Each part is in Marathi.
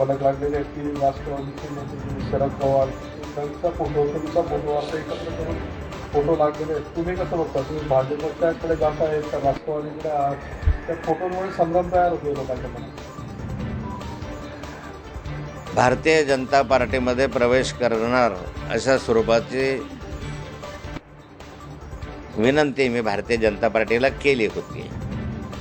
फलक लागलेले आहेत की राष्ट्रवादीचे शरद पवार त्यांचा फोटो तुमचा फोटो असं एकत्र करून फोटो लागलेले आहेत. तुम्ही कसं बघता? तुम्ही भाजपच्याकडे जात आहेत का राष्ट्रवादीकडे आहात? त्या फोटोमुळे संभ्रम तयार होतो लोकांच्या मनात. भारतीय जनता पार्टीमध्ये प्रवेश करणार अशा स्वरूपाची विनंती मी भारतीय जनता पार्टीला केली होती.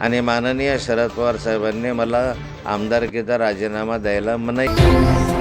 आणि माननीय शरद पवार साहेबांनी मला आमदारकीचा राजीनामा द्यायला मनाई